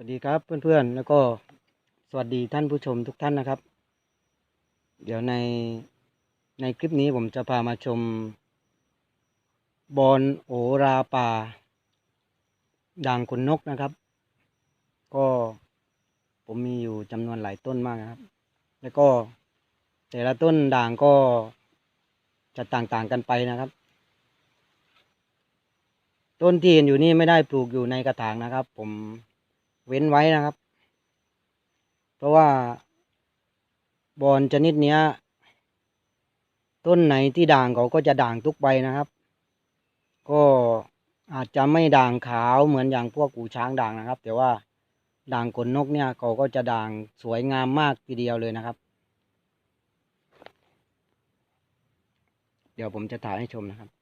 สวัสดีครับเพื่อนๆ แล้วก็สวัสดีท่านผู้ชมทุกท่านนะครับ เดี๋ยวในในคลิปนี้ผมจะพามาชม บอนโอราป่าด่างขนนกนะครับ ก็ผมมีอยู่จำนวนหลายต้นมากนะครับ แล้วก็แต่ละต้นด่างก็จะต่างๆกันไปนะครับต้นที่เห็นอยู่นี่ไม่ได้ปลูกอยู่ในกระถางนะครับ ผม เว้นไว้นะครับ เพราะว่า บอนชนิดเนี้ย ต้นไหนที่ด่างเขาก็จะด่างทุกใบนะครับ ก็อาจจะไม่ด่างขาวเหมือนอย่างพวกกูช้างด่างนะครับ แต่ว่าด่างขนนกเนี่ยเขาก็จะด่างสวยงามมากทีเดียวเลยนะครับ เดี๋ยวผมจะถ่ายให้ชมนะครับ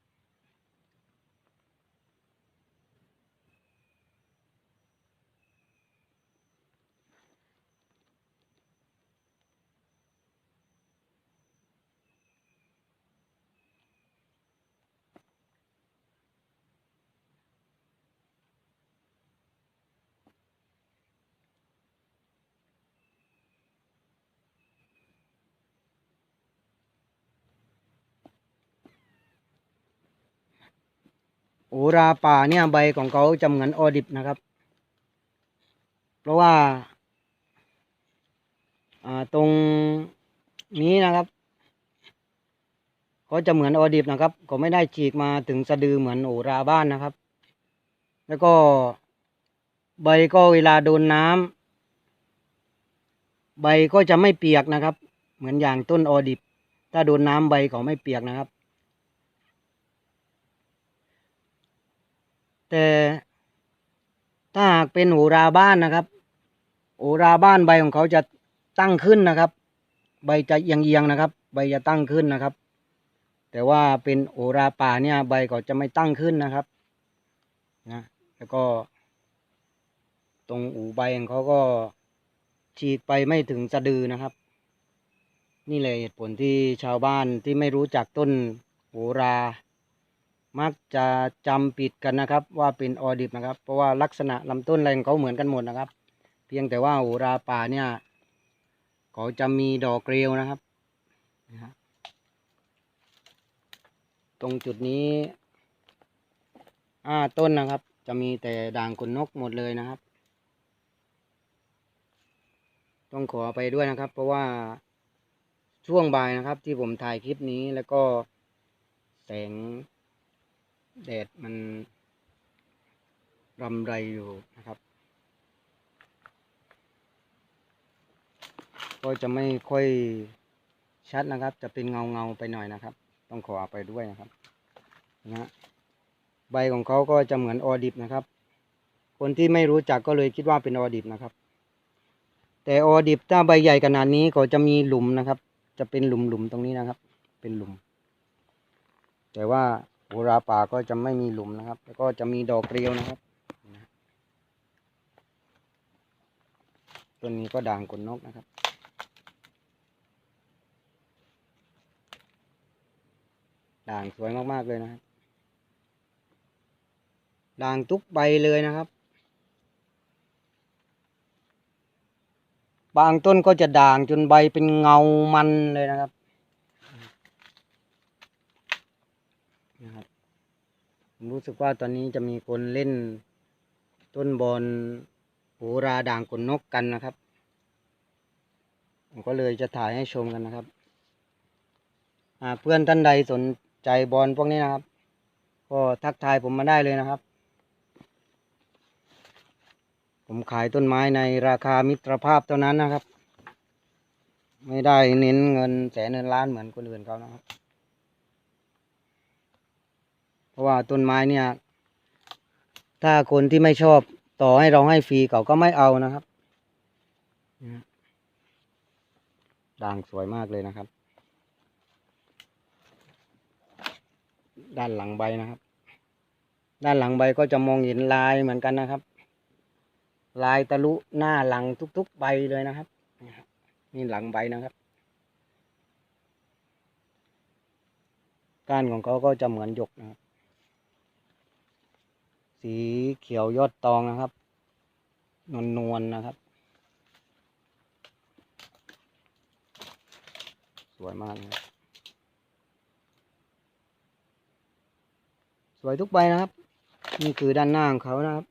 โอราป่าเนี่ยใบของเขาจะเหมือนออดิบนะครับ เพราะว่า อ่าตรงนี้นะครับเขาจะเหมือนออดิบนะครับเขาไม่ได้ฉีกมาถึงสะดือเหมือนโอราบ้านนะครับ แล้วก็ใบก็เวลาโดนน้ำใบก็จะไม่เปียกนะครับ เหมือนอย่างต้นออดิบ ถ้าโดนน้ำใบเขาไม่เปียกนะครับ แต่ถ้าหากเป็นโหราบ้านนะครับโหราบ้านใบของเขาจะตั้งขึ้นนะครับ ใบจะเอียงๆนะครับ ใบจะตั้งขึ้นนะครับ แต่ว่าเป็นโหราป่าเนี่ยใบก็จะไม่ตั้งขึ้นนะครับนะแล้วก็ ตรงอูใบของเขาก็ฉีกไปไม่ถึงสะดือนะครับ นี่เลยเหตุผลที่ชาวบ้านที่ไม่รู้จักต้นโหรา มักจะจำผิดกันนะครับ ว่าเป็นออดิบนะครับ เพราะว่าลักษณะลำต้นอะไรงเขาเหมือนกันหมดนะครับ เพียงแต่ว่าโหราป่าเนี่ยเขาจะมีดอกเกลียวนะครับนะฮะตรงจุดนี้ห้าต้นนะครับ จะมีแต่ด่างขนนกหมดเลยนะครับ ต้องขอไปด้วยนะครับ เพราะว่าช่วงบ่ายนะครับที่ผมถ่ายคลิปนี้แล้วก็แสง แดดมันรำไรอยู่นะครับ ก็จะไม่ค่อยชัดนะครับ จะเป็นเงาเงาๆไปหน่อยนะครับ ต้องขอไปด้วยนะครับนะฮะใบของเขาก็จะเหมือนออดิบนะครับ คนที่ไม่รู้จักก็เลยคิดว่าเป็นออดิบนะครับ แต่ออดิบถ้าใบใหญ่ขนาดนี้ก็จะมีหลุมนะครับ จะเป็นหลุมๆตรงนี้นะครับ เป็นหลุม แต่ว่า โหราป่าก็จะไม่มีหลุมนะครับ แล้วก็จะมีดอกเกลียวนะครับต้นนี้ก็ด่างขนนกนะครับด่างสวยมากๆเลยนะครับด่างทุกใบเลยนะครับ บางต้นก็จะด่างจนใบเป็นเงามันเลยนะครับนะครับ ผมรู้สึกว่าตอนนี้จะมีคนเล่นต้นบอลโหราด่างขนนกกันนะครับ ผมก็เลยจะถ่ายให้ชมกันนะครับหาเพื่อนท่านใดสนใจบอลพวกนี้นะครับ ก็ทักทายผมมาได้เลยนะครับ ผมขายต้นไม้ในราคามิตรภาพเท่านั้นนะครับ ไม่ได้เน้นเงินแสนเงินล้านเหมือนคนอื่นเขานะครับ เพราะว่าต้นไม้เนี่ย ถ้าคนที่ไม่ชอบต่อให้เราให้ฟรีเขาก็ไม่เอานะครับด่างสวยมากเลยนะครับ ด้านหลังใบนะครับ ด้านหลังใบก็จะมองเห็นลายเหมือนกันนะครับ ลายตะลุหน้าหลังทุกๆใบเลยนะครับนะครับนี่หลังใบนะครับ ก้านของเขาก็จะเหมือนหยกนะครับ สีเขียวยอดตองนะครับ นวลนวลๆนะครับ สวยมากนะสวยทุกใบนะครับ นี่คือด้านหน้าของเขานะครับ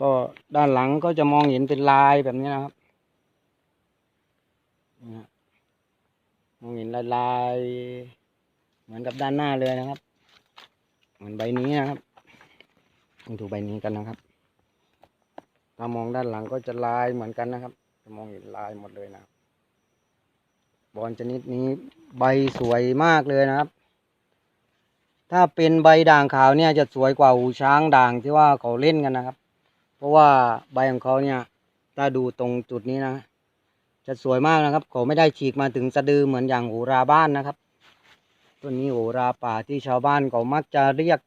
ก็ด้านหลังก็จะมองเห็นเป็นลายแบบนี้นะครับนี่ฮะ มองเห็นลายลายเหมือนกับด้านหน้าเลยนะครับ เหมือนใบนี้นะครับมาดูใบนี้กันนะครับถ้ามองด้านหลังก็จะลายเหมือนกันนะครับ จะมองเห็นลายหมดเลยนะบบอลชนิดนี้ใบสวยมากเลยนะครับ ถ้าเป็นใบด่างขาวเนี่ยจะสวยกว่าหูช้างด่างที่ว่าเขาเล่นกันนะครับ เพราะว่าใบของเขาเนี่ยถ้าดูตรงจุดนี้นะ จะสวยมากนะครับเขาไม่ได้ฉีกมาถึงสะดือเหมือนอย่างโหราบ้านนะครับต้นนี้โหราป่าที่ชาวบ้านเขามักจะเรียก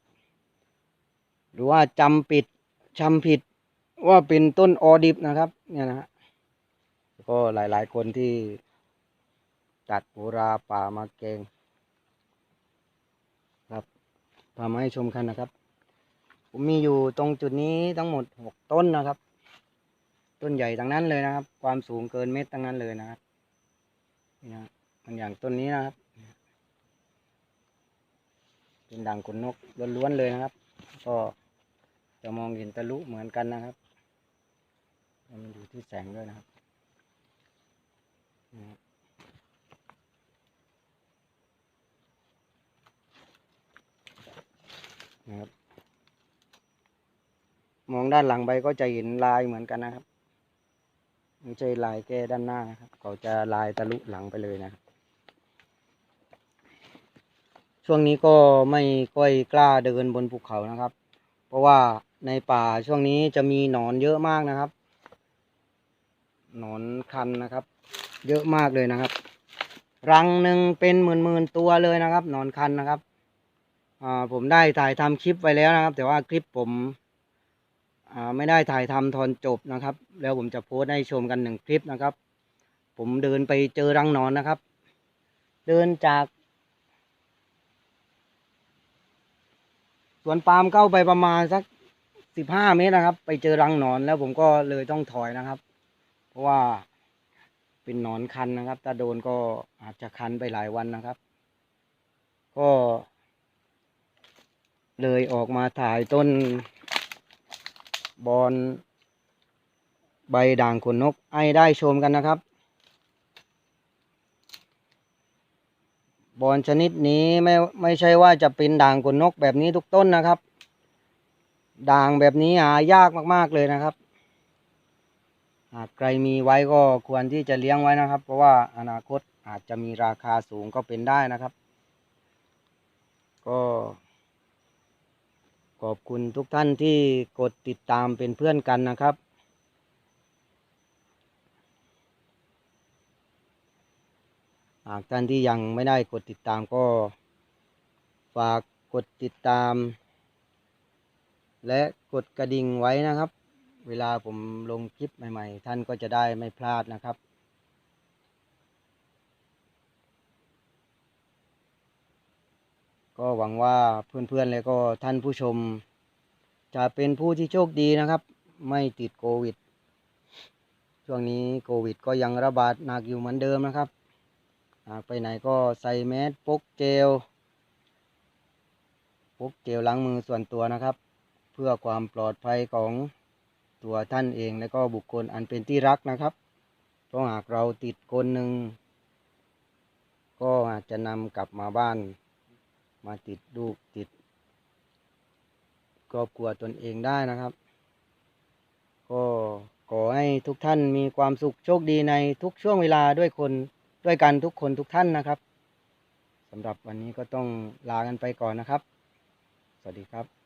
หรือว่าจำปิดจำผิดว่าเป็นต้นออดิบนะครับ เนี่ยนะฮะก็หลายๆ คนที่ตัดโหราป่ามาแกงครับพามาให้ชมกันนะครับ ผมมีอยู่ตรงจุดนี้ทั้งหมดหกต้นนะครับ ต้นใหญ่ทั้งนั้นเลยนะครับ ความสูงเกินเมตรทั้งนั้นเลยนะครับนี่นะมันอย่างต้นนี้นะครับ เป็นด่างขนนกล้วนๆเลยนะครับ ก็จะมองเห็นทะลุเหมือนกันนะครับมันอยู่ที่แสงด้วยนะครับนี่ครับนะครับ มองด้านหลังใบก็จะเห็นลายเหมือนกันนะครับ ไม่ใช่ลายแก้ด้านหน้านะครับเขาจะลายทะลุหลังไปเลยนะครับ ช่วงนี้ก็ไม่ค่อยกล้าเดินบนภูเขานะครับ เพราะว่าในป่าช่วงนี้จะมีหนอนเยอะมากนะครับ หนอนคันนะครับ เยอะมากเลยนะครับ รังหนึ่งเป็นหมื่นๆตัวเลยนะครับ หนอนคันนะครับ อ่าผมได้ถ่ายทำคลิปไว้แล้วนะครับ แต่ว่าคลิปผม ไม่ได้ถ่ายทำตอนจบนะครับ แล้วผมจะโพสต์ให้ชมกันหนึ่งคลิปนะครับ ผมเดินไปเจอรังนอนนะครับ เดินจากสวนปาล์มเข้าไปประมาณสักสิบห้าเมตรนะครับ ไปเจอรังหนอนแล้วผมก็เลยต้องถอยนะครับ เพราะว่าเป็นหนอนคันนะครับถ้าโดนก็อาจจะคันไปหลายวันนะครับ ก็ เลยออกมาถ่ายต้น บอนใบด่างขนนกให้ได้ชมกันนะครับ บอนชนิดนี้ไม่ไม่ใช่ว่าจะเป็นด่างขนนกแบบนี้ทุกต้นนะครับ ด่างแบบนี้หายากมาก ๆ เลยนะครับ หากใครมีไว้ก็ควรที่จะเลี้ยงไว้นะครับ เพราะว่าอนาคตอาจจะมีราคาสูงก็เป็นได้นะครับ ก็ ขอบคุณทุกท่านที่กดติดตามเป็นเพื่อนกันนะครับ หากท่านที่ยังไม่ได้กดติดตามก็ ฝากกดติดตาม และกดกระดิ่งไว้นะครับ เวลาผมลงคลิปใหม่ ๆ ท่านก็จะได้ไม่พลาดนะครับ ก็หวังว่าเพื่อนๆและก็ท่านผู้ชม จะเป็นผู้ที่โชคดีนะครับ ไม่ติดโควิด ช่วงนี้โควิด ก็ยังระบาดหนักอยู่เหมือนเดิมนะครับหากไปไหนก็ใส่แมสพกเจลพกเจลล้างมือส่วนตัวนะครับ เพื่อความปลอดภัยของตัวท่านเองและก็บุคคลอันเป็นที่รักนะครับ เพราะหากเราติดคนหนึ่งก็อาจจะนำกลับมาบ้าน มาติดลูกติดครอบครัวตนเองได้นะครับ ก็ขอให้ทุกท่านมีความสุขโชคดีในทุกช่วงเวลาด้วยคนด้วยกันทุกคนทุกท่านนะครับสำหรับวันนี้ก็ต้องลากันไปก่อนนะครับ สวัสดีครับ